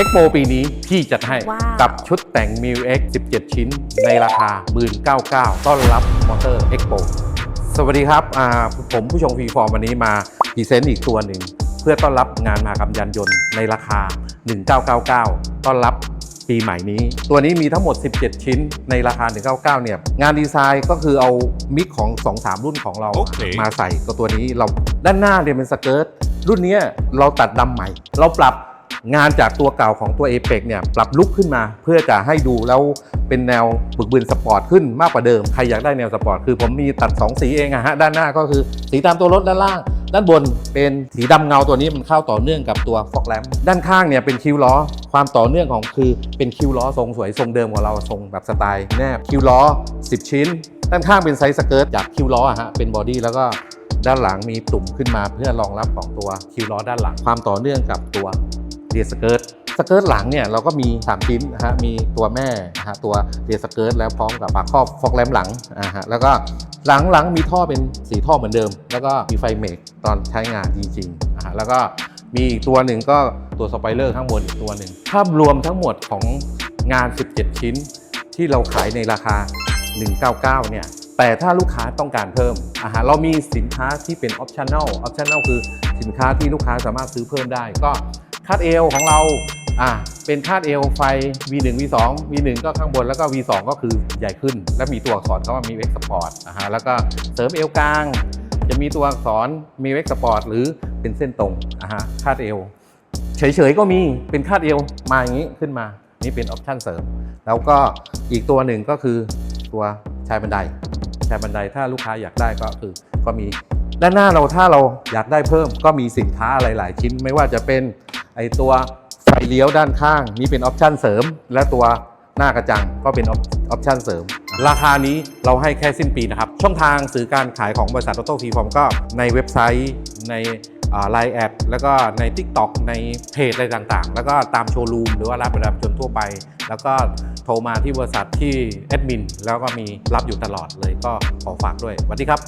Expo ปีนี้พี่จัดให้ว้าวกับชุดแต่ง m i l X 17 ชิ้นในราคา1,999 ต้อนรับมอเตอร์ Expo สวัสดีครับอ่าผมผู้ชงฟรีฟอร์มวันนี้มาพรีเซนต์อีกตัวหนึ่ง เพื่อต้อนรับงานมหากรรมยานยนต์ในราคา 1999 ต้อนรับปีใหม่นี้ ตัวนี้มีทั้งหมด 17 ชิ้นในราคา 199 เนี่ย งานดีไซน์ก็คือเอามิกของ 2-3 รุ่นของเราโอเคมาใส่กับตัวนี้เราด้านหน้าเนี่ยเป็นสเกิร์ตรุ่นเนี้ยเราตัดดำใหม่ เราปรับ งานจากตัวเก่าของตัว a p e x เนี่ยปรับลุกขึ้นมา เพื่อจะให้ดูแล้วเป็นแนวบึกบืนสปอร์ตขึ้นมากกว่าเดิม ใครอยากได้แนวสปอร์ตคือผมมีตัด 2 สีเองอะฮะด้านหน้าก็คือสีตามตัวรถด้านล่าง ด้านบนเป็นสีดำเงาตัวนี้มันเข้าต่อเนื่องกับตัวฟอกแลมด้านข้างเนี่ยเป็นคิวล้อ ความต่อเนื่องของคือเป็นคิวล้อทรงสวยทรงเดิมของเราทรงแบบสไตล์แนบคิวล้อ 10 ชิ้น ด้านข้างเป็นไซส์สเกิร์ตจากคิวล้ออะฮะเป็นบอดี้แล้วก็ด้านหลังมีตุ่มขึ้นมาเพื่อรองรับของตัวคิวล้อด้านหลังความต่อเนื่องกับตัว เรียสเกิร์ตสเกิร์ตหลังเนี่ยเราก็มี 3 ชิ้นนะฮะมีตัวแม่นะฮะตัวเรียสเกิร์ตแล้วพร้อมกับปากครอบฟอกแลมหลังอ่าฮะแล้วก็หลังหลังมีท่อเป็นสีท่อเหมือนเดิม แล้วก็มีไฟเมกตอนใช้งานจริงๆนะฮะแล้วก็มีอีกตัวหนึ่งก็ตัวสไปเลอร์ข้างบนอีกตัวหนึ่งภาพรวมทั้งหมดของงาน 17 ชิ้น ที่เราขายในราคา 199 เนี่ยแต่ถ้าลูกค้าต้องการเพิ่มอาหารเรามีสินค้าที่เป็น optional optional คือสินค้าที่ลูกค้าสามารถซื้อเพิ่มได้ก็ คาดเอวของเราอะเป็นคาดเอวไฟ V1 V2 V1 ก็ข้างบนแล้วก็ V2 ก็คือใหญ่ขึ้น และมีตัวอักษรเขาว่ามี X Sport นะฮะแล้วก็เสริมเอวกลาง จะมีตัวอักษรมี X Sport หรือเป็นเส้นตรงอะฮะคาดเอวเฉยๆก็มีเป็นคาดเอวมาอย่างนี้ขึ้นมานี่เป็นออปชั่นเสริม แล้วก็อีกตัวหนึ่งก็คือตัวชายบันไดชายบันไดถ้าลูกค้าอยากได้ก็คือก็มีด้านหน้าเราถ้าเราอยากได้เพิ่มก็มีสินค้าหลาย ๆ ชิ้นไม่ว่าจะเป็น ไอตัวไฟเลี้ยวด้านข้างนี่เป็นออปชันเสริม และตัวหน้ากระจังก็เป็นออปชันเสริม ราคานี้เราให้แค่สิ้นปีนะครับ ช่องทางสื่อการขายของบริษัทออโต้ฟีฟอร์มก็ในเว็บไซต์ในไลน์แอดแล้วก็ใน TikTok ในเพจอะไรต่างๆ แล้วก็ตามโชว์รูมหรือว่าร้านประดับชนทั่วไป แล้วก็โทรมาที่บริษัทที่แอดมินแล้วก็มีรับอยู่ตลอดเลยก็ขอฝากด้วยสวัสดีครับ